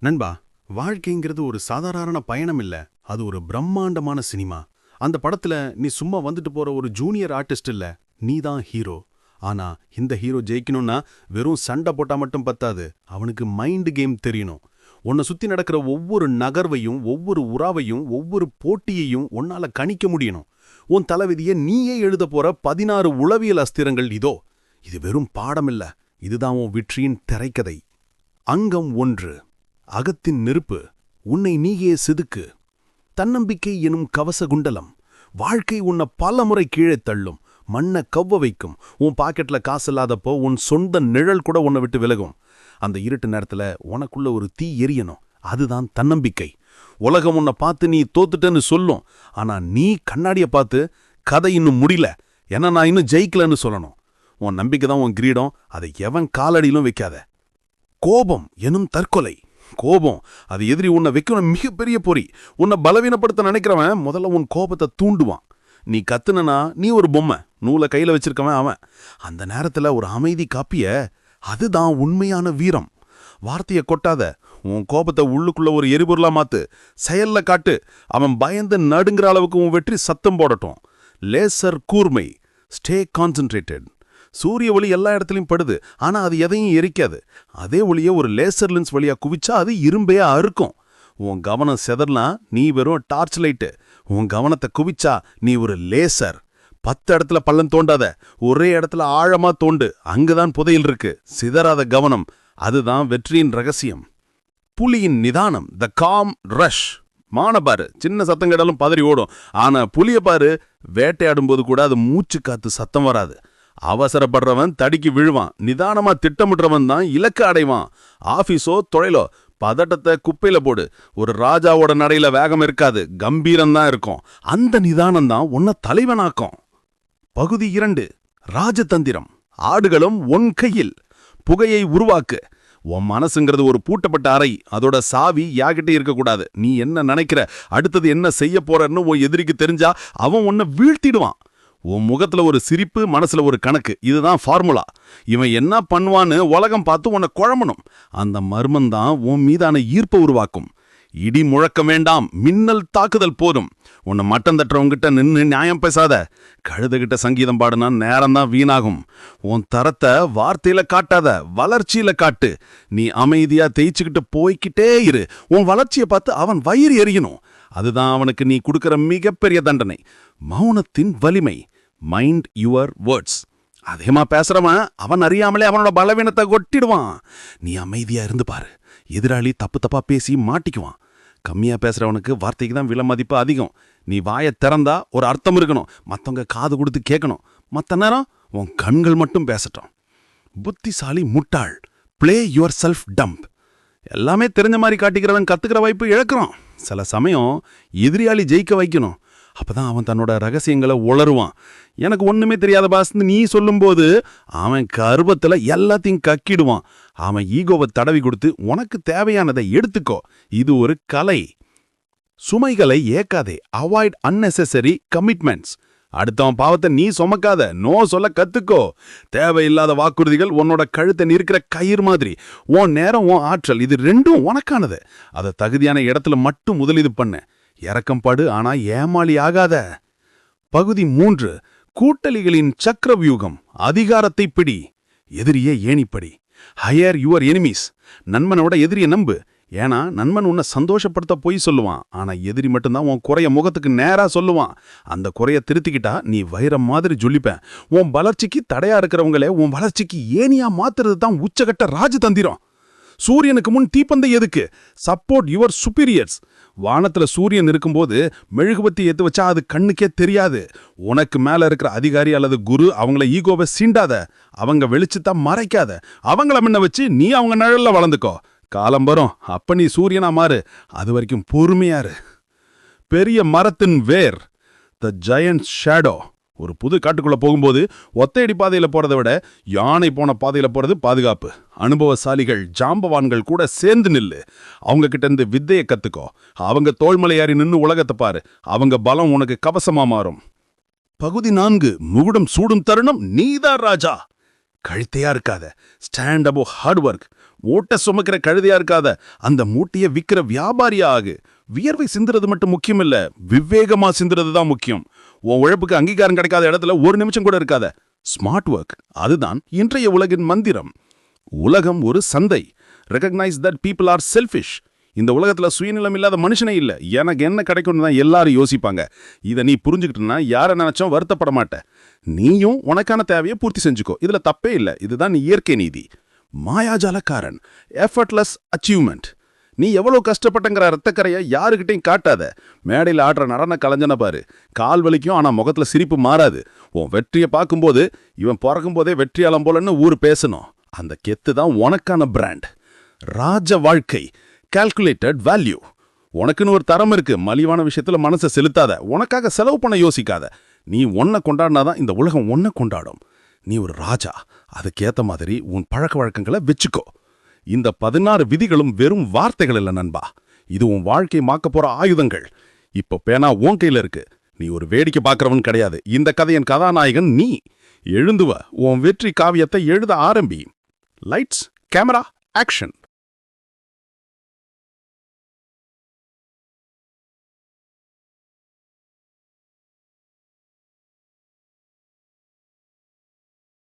நண்பா வாழ்க்கைங்கிறது ஒரு சாதாரண பயணம் இல்ல அது ஒரு பிரம்மாண்டமான சினிமா. அந்த படத்துல நீ சும்மா வந்துட்டு போற ஒரு ஜூனியர் ஆர்டிஸ்ட் இல்ல. நீ தான் ஹீரோ. ஆனா இந்த ஹீரோ ஜெயிக்கணும்னா வெறும் சண்டை போட்டா மட்டும் பத்தாது. அவனுக்கு மைண்ட் கேம் தெரியணும். உன்னை சுத்தி நடக்கிற ஒவ்வொரு நகர்வையும் ஒவ்வொரு உறாவையும் ஒவ்வொரு போட்டியையும் உன்னால கணிக்க முடியணும். உன் தலைவிதியை நீயே எழுத போற பதினாறு உளவியல் அஸ்திரங்கள் இதோ. இது வெறும் பாடம் இல்ல இதுதான் உன் வெற்றியின் திரைக்கதை. அங்கம் ஒன்று. அகத்தின் நெருப்பு உன்னை நீயே செதுக்கு. தன்னம்பிக்கை எனும் கவச குண்டலம். வாழ்க்கை உன்னை பல முறை கீழே தள்ளும். மண்ணை கவ்வ வைக்கும். உன் பாக்கெட்ல காசு இல்லாதப்போ உன் சொந்த நிழல் கூட உன்னை விட்டு விலகும். அந்த இருட்டு நேரத்துல உனக்குள்ள ஒரு தீ எரியணும். அதுதான் தன்னம்பிக்கை. உலகம் உன்னை பார்த்து நீ தோத்துட்டேன்னு சொல்லும். ஆனா நீ கண்ணாடியை பார்த்து கதை இன்னும் முடியல. ஏன்னா நான் இன்னும் ஜெயிக்கலன்னு சொல்லணும். உன் நம்பிக்கை தான் உன் கிரீடம். அதை எவன் காலடியிலும் வைக்காத. கோபம் எனும் தற்கொலை. கோபம். அது எதிரி உன்னை வைக்கணும் மிகப்பெரிய பொறி. உன்னை பலவீனப்படுத்த நினைக்கிறவன் முதல்ல உன் கோபத்தை தூண்டுவான். நீ கத்துனனா நீ ஒரு பொம்மை. நூலை கையில வச்சிருக்கவன் அவன். அந்த நேரத்துல ஒரு அமைதி காப்பிய அதுதான் உண்மையான வீரம். வார்த்தையை கொட்டாத உன் கோபத்தை உள்ளுக்குள்ள ஒரு எரிபொருளா மாத்து. செயல்ல காட்டு. அவன் பயந்து நடுங்கிற அளவுக்கு உன் வெற்றி சத்தம் போடட்டும். லேசர் கூர்மை. Stay concentrated. சூரிய ஒளி எல்லா இடத்துலயும் படுது. ஆனா அது எதையும் எரிக்காது. அதே ஒளியை ஒரு லேசர் லென்ஸ் வழியா குவிச்சா அது இரும்பையா அறுக்கும். உன் கவனம் செதறலாம் நீ வெறும் டார்ச் லைட்டு உன் கவனத்தை குவிச்சா நீ ஒரு லேசர். பத்து இடத்துல பள்ளம் தோண்டாத. ஒரே இடத்துல ஆழமா தோண்டு. அங்குதான் புதையல் இருக்கு. சிதறாத கவனம். அதுதான் வெற்றியின் ரகசியம். புலியின் நிதானம். த காம் ரஷ் மான பாரு. சின்ன சத்தம் கேட்டாலும் பதறி ஓடும். ஆனா புலிய பாரு. வேட்டையாடும் போது கூட அது மூச்சு காத்து சத்தம் வராது. அவசரப்படுறவன் தடுக்கி விழுவான். நிதானமா திட்டமிடுறவன் தான் இலக்கு அடைவான். ஆபீஸோ தொழிலோ பதட்டத்தை குப்பையில போடு. ஒரு ராஜாவோட நடையில வேகம் இருக்காது. கம்பீரம் தான் இருக்கும். அந்த நிதானம் தான் உன்னை தலைவனாக்கும். பகுதி இரண்டு ராஜதந்திரம். ஆடுகளும் உன் கையில். புகையை உருவாக்கு. உன் மனசுங்கிறது ஒரு பூட்டப்பட்ட அறை. அதோட சாவி யாகிட்டே இருக்கக்கூடாது. நீ என்ன நினைக்கிற? அடுத்தது என்ன செய்ய போறன்னு உன் எதிரிக்கு தெரிஞ்சா அவன் உன்னை வீழ்த்திடுவான். உன் முகத்துல ஒரு சிரிப்பு மனசுல ஒரு கணக்கு. இதுதான் ஃபார்முலா இவன் என்ன பண்ணுவான்னு உலகம் பார்த்து உன்னை குழம்பணும். அந்த மர்மம் தான் உன் மீதான ஈர்ப்பை உருவாக்கும். இடி முழக்க வேண்டாம். மின்னல் தாக்குதல் போதும். உன்னை மட்டம் தட்டுறவங்கிட்ட நின்று நியாயம் பேசாத. கழுதுகிட்ட சங்கீதம் பாடுனா நேரம்தான் வீணாகும். உன் தரத்தை வார்த்தையில காட்டாத. வளர்ச்சியில காட்டு. நீ அமைதியா தேய்ச்சிக்கிட்டு போய்க்கிட்டே இரு. உன் வளர்ச்சியை பார்த்து அவன் வயிறு எரியணும். அதுதான் அவனுக்கு நீ கொடுக்கிற மிகப்பெரிய தண்டனை. மௌனத்தின் வலிமை. மைண்ட் யுவர் வேர்ட்ஸ் அதிகமா பேசுறவன் அவன் அறியாமலே அவனோட பலவீனத்தை கொட்டிடுவான். நீ அமைதியா இருந்து பாரு. எதிராளி தப்பு தப்பா பேசி மாட்டிக்குவான். கம்மியா பேசுறவனுக்கு வார்த்தைக்கு தான் விலை மதிப்பு அதிகம். நீ வாயை திறந்தா ஒரு அர்த்தம் இருக்கணும். மத்தவங்க காது கொடுத்து கேட்கணும். மத்த நேரம் உன் கண்கள் மட்டும் பேசட்டும். புத்திசாலி முட்டாள். ப்ளே யுவர் செல்ஃப் டம்ப் எல்லாமே தெரிஞ்ச மாதிரி காட்டிக்கிறவன் கத்துக்கிற வாய்ப்பு இழக்கிறான். சில சமயம் எதிரியாளி ஜெயிக்க வைக்கணும். அப்பதான் அவன் தன்னோட ரகசியங்களை உளருவான். எனக்கு ஒண்ணுமே தெரியாத பாஸ்ன்னு நீ சொல்லும்போது அவன் கருவத்துல எல்லாத்தையும் கக்கிடுவான். அவன் ஈகோவை தடவி கொடுத்து உனக்கு தேவையானதை எடுத்துக்கோ. இது ஒரு கலை. சுமைகளை ஏக்காதே. அவாய்ட் அன்னெசரி கமிட்மெண்ட்ஸ் அடுத்தவன் பாவத்தை நீ சுமக்காத. நோ சொல்ல கத்துக்கோ. தேவையில்லாத வாக்குறுதிகள் உன்னோட கழுத்தை நிற்கிற கயிறு மாதிரி. உன் நேரம் உன் ஆற்றல் இது ரெண்டும் உனக்கானது. அதை தகுதியான இடத்துல மட்டும் முதலீடு பண்ணு. இறக்கம் படு ஆனா ஏமாளி ஆகாத. பகுதி மூன்று கூட்டலிகளின் சக்கரவியூகம் அதிகாரத்தை பிடி. எதிரியே ஏணிப்படி. ஹையர் யுவர் எனிமீஸ் நண்பனோட எதிரியை நம்பு. ஏன்னா நண்பன் உன்னை சந்தோஷப்படுத்த போய் சொல்லுவான். ஆனா எதிரி மட்டும்தான் உன் குறைய முகத்துக்கு நேரா சொல்லுவான். அந்த குறைய திருத்திக்கிட்டா நீ வைரம் மாதிரி ஜொலிப்பேன். உன் வளர்ச்சிக்கு தடையா இருக்கிறவங்களே உன் வளர்ச்சிக்கு ஏனியா மாத்துறது தான் உச்சகட்ட ராஜதந்திரம். சூரியனுக்கு முன் தீப்பந்தை எதுக்கு? சப்போர்ட் யுவர் சுப்பீரியர்ஸ் வானத்தில் சூரியன் இருக்கும்போது மெழுகுபத்தி ஏத்து வச்சா அது கண்ணுக்கே தெரியாது. உனக்கு மேலே இருக்கிற அதிகாரி அல்லது குரு அவங்கள ஈகோவை சீண்டாத. அவங்க வெளிச்சத்தை மறைக்காத. அவங்கள முன்ன வச்சு நீ அவங்க நிழலில் வளர்ந்துக்கோ. காலம் வரும். அப்ப நீ சூரியனா மாறு. அது வரைக்கும் பொறுமையாரு பெரிய மரத்தின் வேர் த ஜெயண்ட் ஷேடோ ஒரு புது காட்டுக்குள்ள போகும்போது ஒத்தையடி பாதையில போறதை விட யானை போன பாதையில போறது பாதுகாப்பு. அனுபவசாலிகள் ஜாம்பவான்கள் கூட சேர்ந்து நில்லு. அவங்க கிட்ட இருந்து வித்தையை கத்துக்கோ. அவங்க தோல்மலையாரி நின்னு உலகத்தை பாரு. அவங்க பலம் உனக்கு கவசமா மாறும். பகுதி நான்கு முகுடம் சூடும் தருணம் நீதான் ராஜா. கழுத்தையா இருக்காத. ஸ்டாண்ட் அபோ ஹார்ட் ஒர்க் ஓட்ட சுமக்கிற கழுதையா இருக்காத அந்த மூட்டைய விக்கிற வியாபாரியா ஆகு. வியர்வை சிந்துறது மட்டும் முக்கியம் இல்ல விவேகமா சிந்துறது தான் முக்கியம். உன் உழைப்புக்கு அங்கீகாரம் கிடைக்காத இடத்துல ஒரு நிமிஷம் கூட இருக்காத. ஸ்மார்ட் ஒர்க் அதுதான் இன்றைய உலகின் மந்திரம். உலகம் ஒரு சந்தை. Recognise that people are selfish இந்த உலகத்துல சுயநிலம் இல்லாத மனுஷனே இல்ல. எனக்கு என்ன கிடைக்கும்னு தான் எல்லாரும் யோசிப்பாங்க. இதை நீ புரிஞ்சுக்கிட்டுனா யாரை நினைச்சும் வருத்தப்பட மாட்ட. நீயும் உனக்கான தேவையை பூர்த்தி செஞ்சுக்கோ. இதுல தப்பே இல்ல. இதுதான் இயற்கை நீதி. மாயாஜாலக்காரன். எஃபர்ட்லெஸ் அச்சீவ்மெண்ட் நீ எவ்வளோ கஷ்டப்பட்டங்கிற ரத்தக்கரையை யாருக்கிட்டையும் காட்டாத. மேடையில் ஆடுற நடன கலைஞனை பாரு. கால் வலிக்கும் ஆனா முகத்துல சிரிப்பு மாறாது. உன் வெற்றியை பார்க்கும்போது இவன் பிறக்கும் போதே வெற்றியாளம் போலன்னு ஊர் பேசணும். அந்த கெத்து தான் உனக்கான பிராண்ட் ராஜ வாழ்க்கை. கால்குலேட்டட் வேல்யூ உனக்குன்னு ஒரு தரம் இருக்கு. மலிவான விஷயத்துல மனசை செலுத்தாத. உனக்காக செலவு பண்ண யோசிக்காத. நீ ஒன்ன கொண்டாடினாதான் இந்த உலகம் ஒன்ன கொண்டாடும். நீ ஒரு ராஜா அதுக்கேத்த மாதிரி உன் பழக்க வழக்கங்களை வச்சுக்கோ. இந்த பதினாறு விதிகளும் வெறும் வார்த்தைகள் இல்ல நண்பா. இது உன் வாழ்க்கை மாக்க போற ஆயுதங்கள். இப்போ பேனா உன் கையில இருக்கு. நீ ஒரு வேடிக்கை பார்க்கறவன் கிடையாது. இந்த கதையின் கதாநாயகன் நீ. எழுந்துவ. உன் வெற்றி காவியத்தை எழுத ஆரம்பி. Lights camera action